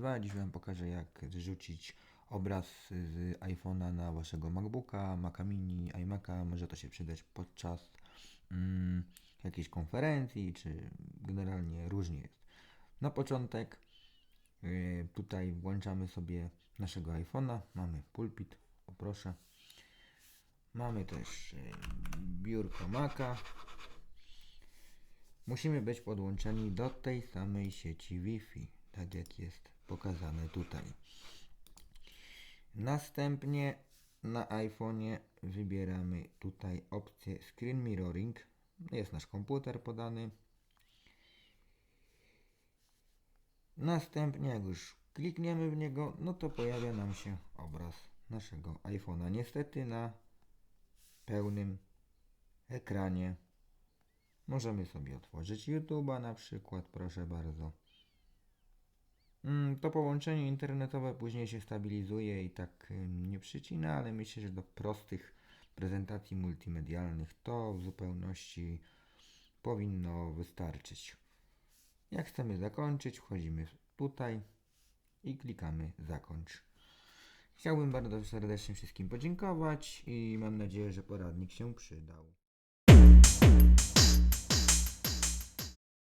32. Dziś Wam pokażę jak zrzucić obraz z iPhone'a na Waszego MacBooka, Maca Mini, iMac'a. Może to się przydać podczas mm, jakiejś konferencji, czy generalnie różnie jest. Na początek yy, tutaj włączamy sobie naszego iPhone'a. Mamy pulpit, o proszę. Mamy też yy, biurko Maca. Musimy być podłączeni do tej samej sieci Wi-Fi, tak jak jest pokazane tutaj. Następnie na iPhone'ie wybieramy tutaj opcję Screen Mirroring. Jest nasz komputer podany. Następnie, jak już klikniemy w niego, no to pojawia nam się obraz naszego iPhone'a. Niestety na pełnym ekranie Możemy sobie otworzyć YouTube'a na przykład, proszę bardzo. Mm, To połączenie internetowe później się stabilizuje i tak nie przycina, ale myślę, że do prostych prezentacji multimedialnych to w zupełności powinno wystarczyć. Jak chcemy zakończyć, wchodzimy tutaj i klikamy zakończ. Chciałbym bardzo serdecznie wszystkim podziękować i mam nadzieję, że poradnik się przydał.